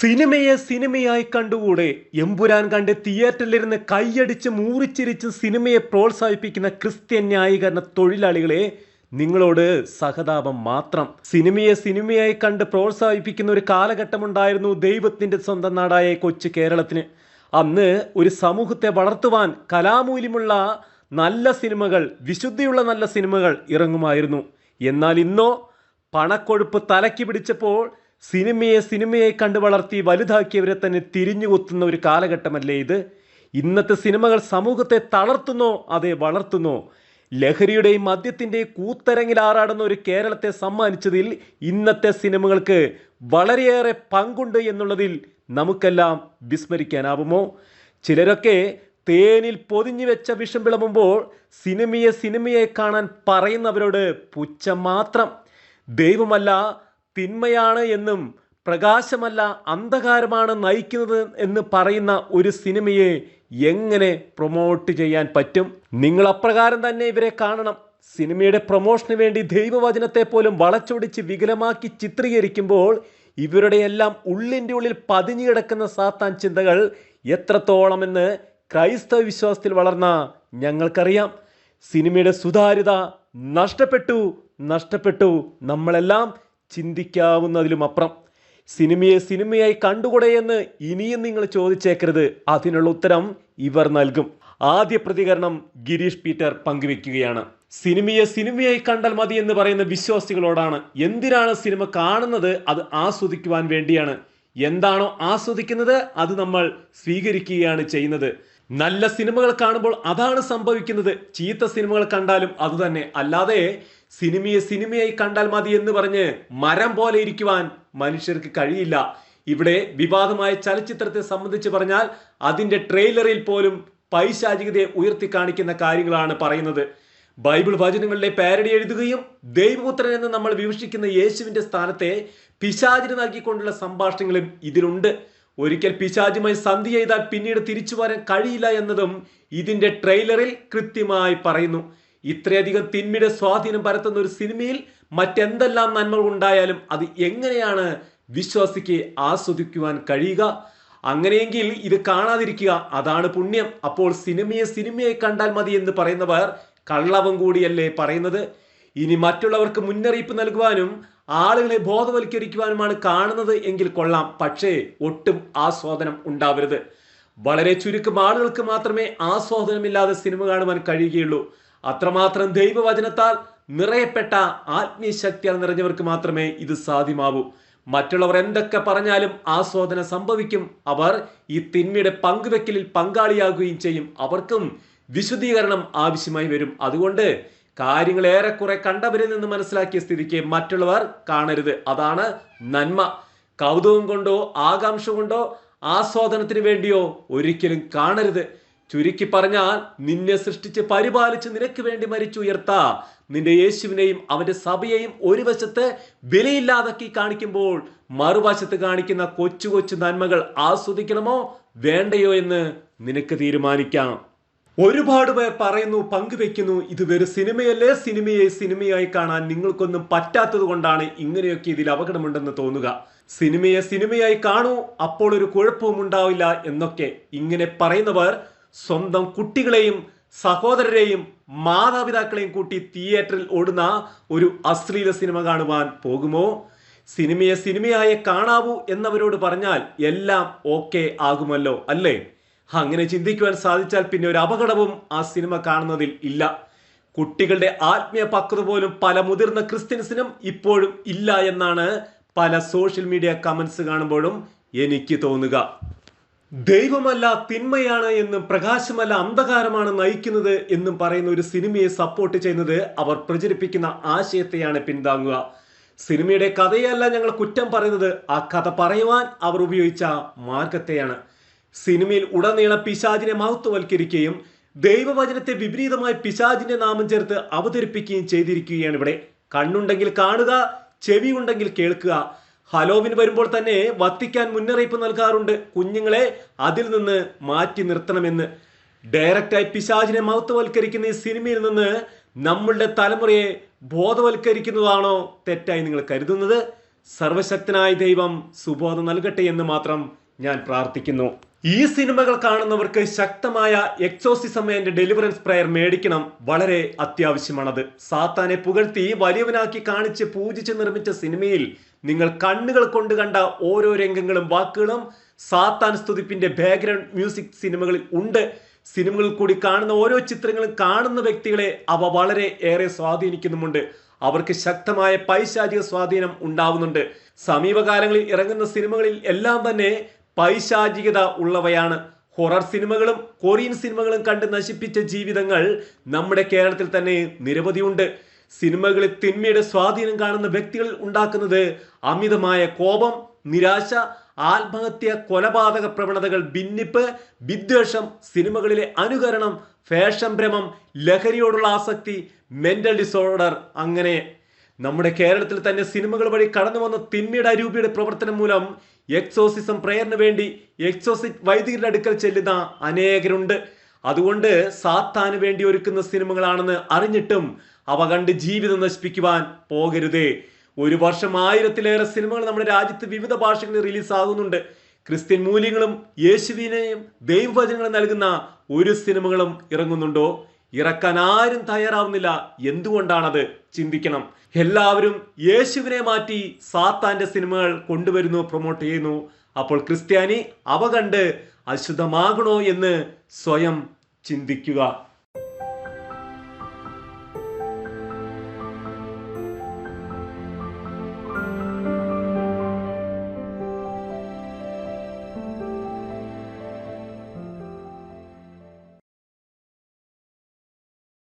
സിനിമയെ സിനിമയായി കണ്ടുകൂടെ? എമ്പുരാൻ കണ്ട് തിയേറ്ററിലിരുന്ന് കൈയടിച്ച് മൂറിച്ചിരിച്ച് സിനിമയെ പ്രോത്സാഹിപ്പിക്കുന്ന ക്രിസ്ത്യൻ ന്യായീകരണ തൊഴിലാളികളെ നിങ്ങളോട് സഹതാപം മാത്രം. സിനിമയെ സിനിമയായി കണ്ട് പ്രോത്സാഹിപ്പിക്കുന്ന ഒരു കാലഘട്ടമുണ്ടായിരുന്നു ദൈവത്തിന്റെ സ്വന്തം നാടായ കൊച്ചു കേരളത്തിന്. അന്ന് ഒരു സമൂഹത്തെ വളർത്തുവാൻ കലാമൂല്യമുള്ള നല്ല സിനിമകൾ വിശുദ്ധിയുള്ള നല്ല സിനിമകൾ ഇറങ്ങുമായിരുന്നു. എന്നാൽ ഇന്നോ പണക്കൊഴുപ്പ് തലയ്ക്ക് പിടിച്ചപ്പോൾ സിനിമയെ സിനിമയെ കണ്ട് വളർത്തി വലുതാക്കിയവരെ തന്നെ തിരിഞ്ഞുകൊത്തുന്ന ഒരു കാലഘട്ടമല്ലേ ഇത്? ഇന്നത്തെ സിനിമകൾ സമൂഹത്തെ തളർത്തുന്നോ അതെ വളർത്തുന്നോ? ലഹരിയുടെയും മദ്യത്തിന്റെയും കൂത്തരങ്ങിൽ ആറാടുന്ന ഒരു കേരളത്തെ സമ്മാനിച്ചതിൽ ഇന്നത്തെ സിനിമകൾക്ക് വളരെയേറെ പങ്കുണ്ട് എന്നുള്ളതിൽ നമുക്കെല്ലാം വിസ്മരിക്കാനാവുമോ? ചിലരൊക്കെ തേനിൽ പൊതിഞ്ഞു വെച്ച വിഷം വിളമ്പുമ്പോൾ സിനിമയെ സിനിമയെ കാണാൻ പറയുന്നവരോട് പുച്ഛം മാത്രം. ദൈവമല്ല തിന്മയാണ് എന്നും പ്രകാശമല്ല അന്ധകാരമാണ് നയിക്കുന്നത് എന്ന് പറയുന്ന ഒരു സിനിമയെ എങ്ങനെ പ്രൊമോട്ട് ചെയ്യാൻ പറ്റും? നിങ്ങൾ അപ്രകാരം തന്നെ ഇവരെ കാണണം. സിനിമയുടെ പ്രൊമോഷന് വേണ്ടി ദൈവവചനത്തെ പോലും വളച്ചൊടിച്ച് വികലമാക്കി ചിത്രീകരിക്കുമ്പോൾ ഇവരുടെ എല്ലാം ഉള്ളിന്റെ ഉള്ളിൽ പതിഞ്ഞു കിടക്കുന്ന സാത്താൻ ചിന്തകൾ എത്രത്തോളമെന്ന് ക്രൈസ്തവ വിശ്വാസത്തിൽ വളർന്ന ഞങ്ങൾക്കറിയാം. സിനിമയുടെ സുതാര്യത നഷ്ടപ്പെട്ടു നഷ്ടപ്പെട്ടു. നമ്മളെല്ലാം ചിന്തിക്കാവുന്നതിലും അപ്പുറം. സിനിമയെ സിനിമയായി കണ്ടുകൂടെ എന്ന് ഇനിയും നിങ്ങൾ ചോദിച്ചേക്കരുത്. അതിനുള്ള ഉത്തരം ഇവർ നൽകും. ആദ്യ പ്രതികരണം ഗിരീഷ് പീറ്റർ പങ്കുവെക്കുകയാണ് സിനിമയെ സിനിമയായി കണ്ടാൽ മതി എന്ന് പറയുന്ന വിശ്വാസികളോടാണ്. എന്തിനാണ് സിനിമ കാണുന്നത്? അത് ആസ്വദിക്കുവാൻ വേണ്ടിയാണ്. എന്താണോ ആസ്വദിക്കുന്നത്? അത് നമ്മൾ സ്വീകരിക്കുകയാണ് ചെയ്യുന്നത്. നല്ല സിനിമകൾ കാണുമ്പോൾ അതാണ് സംഭവിക്കുന്നത്. ചീത്ത സിനിമകൾ കണ്ടാലും അതുതന്നെ അല്ലാതെ സിനിമയെ സിനിമയായി കണ്ടാൽ മതി എന്ന് പറഞ്ഞ് മരം പോലെ ഇരിക്കുവാൻ മനുഷ്യർക്ക് കഴിയില്ല. ഇവിടെ വിവാദമായ ചലച്ചിത്രത്തെ സംബന്ധിച്ച് പറഞ്ഞാൽ അതിന്റെ ട്രെയിലറിൽ പോലും പൈശാചികതയെ ഉയർത്തി കാണിക്കുന്ന കാര്യങ്ങളാണ് പറയുന്നത്. ബൈബിൾ വചനങ്ങളിലെ പാരഡി എഴുതുകയും ദൈവപുത്രൻ എന്ന് നമ്മൾ വിവക്ഷിക്കുന്ന യേശുവിന്റെ സ്ഥാനത്തെ പിശാചിന് നൽകിക്കൊണ്ടുള്ള സംഭാഷണങ്ങളും ഇതിലുണ്ട്. ഒരിക്കൽ പിശാചുമായി സന്ധി ചെയ്താൽ പിന്നീട് തിരിച്ചു വരാൻ കഴിയില്ല എന്നതും ഇതിന്റെ ട്രെയിലറിൽ കൃത്യമായി പറയുന്നു. ഇത്രയധികം തിന്മയുടെ സ്വാധീനം പരത്തുന്ന ഒരു സിനിമയിൽ മറ്റെന്തെല്ലാം നന്മകൾ ഉണ്ടായാലും അത് എങ്ങനെയാണ് വിശ്വാസിക്ക് ആസ്വദിക്കുവാൻ കഴിയുക? അങ്ങനെയെങ്കിൽ ഇത് കാണാതിരിക്കുക. അതാണ് പുണ്യം. അപ്പോൾ സിനിമയെ സിനിമയെ കണ്ടാൽ മതി എന്ന് പറയുന്നവർ കള്ളവും കൂടിയല്ലേ പറയുന്നത്? ഇനി മറ്റുള്ളവർക്ക് മുന്നറിയിപ്പ് നൽകുവാനും ആളുകളെ ബോധവൽക്കരിക്കുവാനുമാണ് കാണുന്നത് എങ്കിൽ കൊള്ളാം. പക്ഷേ ഒട്ടും ആസ്വാദനം ഉണ്ടാവരുത്. വളരെ ചുരുക്കം ആളുകൾക്ക് മാത്രമേ ആസ്വാദനമില്ലാതെ സിനിമ കാണുവാൻ കഴിയുകയുള്ളൂ. അത്രമാത്രം ദൈവവചനത്താൽ നിറയപ്പെട്ട ആത്മീയ ശക്തിയാൽ നിറഞ്ഞവർക്ക് മാത്രമേ ഇത് സാധ്യമാവൂ. മറ്റുള്ളവർ എന്തൊക്കെ പറഞ്ഞാലും ആസ്വാദനം സംഭവിക്കും. അവർ ഈ തിന്മയുടെ പങ്കുവെക്കലിൽ പങ്കാളിയാകുകയും ചെയ്യും. അവർക്കും വിശുദ്ധീകരണം ആവശ്യമായി വരും. അതുകൊണ്ട് കാര്യങ്ങൾ ഏറെക്കുറെ കണ്ടവരിൽ നിന്ന് മനസ്സിലാക്കിയ സ്ഥിതിക്ക് മറ്റുള്ളവർ കാണരുത്. അതാണ് നന്മ. കൗതുകം കൊണ്ടോ ആകാംക്ഷ കൊണ്ടോ ആസ്വാദനത്തിന് വേണ്ടിയോ ഒരിക്കലും കാണരുത്. ചുരുക്കി പറഞ്ഞാൽ നിന്നെ സൃഷ്ടിച്ച് പരിപാലിച്ച് നിനക്ക് വേണ്ടി മരിച്ചുയർത്ത നിന്റെ യേശുവിനെയും അവന്റെ സഭയെയും ഒരു വശത്ത് വിലയില്ലാതാക്കി കാണിക്കുമ്പോൾ മറുവശത്ത് കാണിക്കുന്ന കൊച്ചു കൊച്ചു നന്മകൾ ആസ്വദിക്കണമോ വേണ്ടയോ എന്ന് നിനക്ക് തീരുമാനിക്കാം. ഒരുപാട് പേർ പറയുന്നു പങ്കുവെക്കുന്നു ഇത് വെറും സിനിമയല്ലേ സിനിമയെ സിനിമയായി കാണാൻ നിങ്ങൾക്കൊന്നും പറ്റാത്തത് കൊണ്ടാണ് ഇങ്ങനെയൊക്കെ ഇതിൽ അപകടമുണ്ടെന്ന് തോന്നുക. സിനിമയെ സിനിമയായി കാണൂ അപ്പോൾ ഒരു കുഴപ്പവും ഉണ്ടാവില്ല എന്നൊക്കെ ഇങ്ങനെ പറയുന്നവർ സ്വന്തം കുട്ടികളെയും സഹോദരരെയും മാതാപിതാക്കളെയും കൂട്ടി തിയേറ്ററിൽ ഓടുന്ന ഒരു അശ്ലീല സിനിമ കാണുവാൻ പോകുമോ? സിനിമയെ സിനിമയായി കാണാവൂ എന്നവരോട് പറഞ്ഞാൽ എല്ലാം ഓക്കെ ആകുമല്ലോ അല്ലേ? അങ്ങനെ ചിന്തിക്കുവാൻ സാധിച്ചാൽ പിന്നെ ഒരു അപകടവും ആ സിനിമ കാണുന്നതിൽ ഇല്ല. കുട്ടികളുടെ ആത്മീയ പക്വത പോലും പല മുതിർന്ന ക്രിസ്ത്യൻസിനും ഇപ്പോഴും ഇല്ല എന്നാണ് പല സോഷ്യൽ മീഡിയ കമൻസ് കാണുമ്പോഴും എനിക്ക് തോന്നുക. ദൈവമല്ല തിന്മയാണ് എന്നും പ്രകാശമല്ല അന്ധകാരമാണ് നയിക്കുന്നത് എന്നും പറയുന്ന ഒരു സിനിമയെ സപ്പോർട്ട് ചെയ്യുന്നത് അവർ പ്രചരിപ്പിക്കുന്ന ആശയത്തെയാണ് പിന്താങ്ങുക സിനിമയുടെ കഥയല്ല ഞങ്ങൾ കുറ്റം പറയുന്നത്. ആ കഥ പറയുവാൻ അവർ ഉപയോഗിച്ച മാർഗത്തെയാണ്. സിനിമയിൽ ഉടനീളം പിശാചിനെ മഹത്വവൽക്കരിക്കുകയും ദൈവവചനത്തെ വിപരീതമായി പിശാചിന്റെ നാമം ചേർത്ത് അവതരിപ്പിക്കുകയും ചെയ്തിരിക്കുകയാണ് ഇവിടെ. കണ്ണുണ്ടെങ്കിൽ കാണുക ചെവി ഉണ്ടെങ്കിൽ കേൾക്കുക. ഹലോവിന് വരുമ്പോൾ തന്നെ വത്തിക്കാൻ മുന്നറിയിപ്പ് നൽകാറുണ്ട്. കുഞ്ഞുങ്ങളെ അതിൽ നിന്ന് മാറ്റി നിർത്തണമെന്ന്. ഡയറക്റ്റായി പിശാചിനെ മഹത്വവൽക്കരിക്കുന്ന ഈ സിനിമയിൽ നിന്ന് നമ്മളുടെ തലമുറയെ ബോധവൽക്കരിക്കുന്നതാണോ തെറ്റായി നിങ്ങൾ കരുതുന്നത്? സർവശക്തനായ ദൈവം സുബോധം നൽകട്ടെ എന്ന് മാത്രം ഞാൻ പ്രാർത്ഥിക്കുന്നു. ഈ സിനിമകൾ കാണുന്നവർക്ക് ശക്തമായ എക്സോസിസം ആൻഡ് ഡെലിവറൻസ് പ്രയർ മേടിക്കണം വളരെ അത്യാവശ്യമാണത്. സാത്താനെ പുകഴ്ത്തി വലിയവനാക്കി കാണിച്ച് പൂജിച്ച് നിർമ്മിച്ച സിനിമയിൽ നിങ്ങൾ കണ്ണുകൾ കൊണ്ട് കണ്ട ഓരോ രംഗങ്ങളും വാക്കുകളും സാത്താൻ സ്തുതിപ്പിന്റെ ബാക്ക്ഗ്രൗണ്ട് മ്യൂസിക് സിനിമകളിൽ ഉണ്ട്. സിനിമകളിൽ കൂടി കാണുന്ന ഓരോ ചിത്രങ്ങളും കാണുന്ന വ്യക്തികളെ അവ വളരെ ഏറെ സ്വാധീനിക്കുന്നുമുണ്ട്. അവർക്ക് ശക്തമായ പൈശാചിക സ്വാധീനം ഉണ്ടാവുന്നുണ്ട്. സമീപകാലങ്ങളിൽ ഇറങ്ങുന്ന സിനിമകളിൽ എല്ലാം തന്നെ പൈശാചികത ഉള്ളവയാണ്. ഹൊറർ സിനിമകളും കൊറിയൻ സിനിമകളും കണ്ട് നശിപ്പിച്ച ജീവിതങ്ങൾ നമ്മുടെ കേരളത്തിൽ തന്നെ നിരവധിയുണ്ട്. സിനിമകളിൽ തിന്മയുടെ സ്വാധീനം കാണുന്ന വ്യക്തികൾ ഉണ്ടാക്കുന്നത് അമിതമായ കോപം നിരാശ ആത്മഹത്യ കൊലപാതക പ്രവണതകൾ ഭിന്നിപ്പ് വിദ്വേഷം സിനിമകളിലെ അനുകരണം ഫാഷൻ ഭ്രമം ലഹരിയോടുള്ള ആസക്തി മെന്റൽ ഡിസോർഡർ അങ്ങനെ നമ്മുടെ കേരളത്തിൽ തന്നെ സിനിമകൾ വഴി കടന്നു വന്ന തിന്മയുടെ അരൂപിയുടെ പ്രവർത്തനം മൂലം എക്സോസിസം പ്രേയറിന് വേണ്ടി എക്സോസിറ്റ് വൈദികരുടെ അടുക്കൽ ചെല്ലുന്ന അനേകരുണ്ട്. അതുകൊണ്ട് സാത്താന് വേണ്ടി ഒരുക്കുന്ന സിനിമകളാണെന്ന് അറിഞ്ഞിട്ടും അവ കണ്ട് ജീവിതം നശിപ്പിക്കുവാൻ പോകരുതേ. ഒരു വർഷം ആയിരത്തിലേറെ സിനിമകൾ നമ്മുടെ രാജ്യത്ത് വിവിധ ഭാഷകളിൽ റിലീസാകുന്നുണ്ട്. ക്രിസ്ത്യൻ മൂല്യങ്ങളും യേശുവിനെയും ദൈവവചനങ്ങളും നൽകുന്ന ഒരു സിനിമകളും ഇറങ്ങുന്നുണ്ടോ? ഇറക്കാൻ ആരും തയ്യാറാവുന്നില്ല. എന്തുകൊണ്ടാണത്? ചിന്തിക്കണം. എല്ലാവരും യേശുവിനെ മാറ്റി സാത്താന്റെ സിനിമകൾ കൊണ്ടുവരുന്നു പ്രൊമോട്ട് ചെയ്യുന്നു. അപ്പോൾ ക്രിസ്ത്യാനി അവ കണ്ട് അശുദ്ധമാകണോ എന്ന് സ്വയം ചിന്തിക്കുക.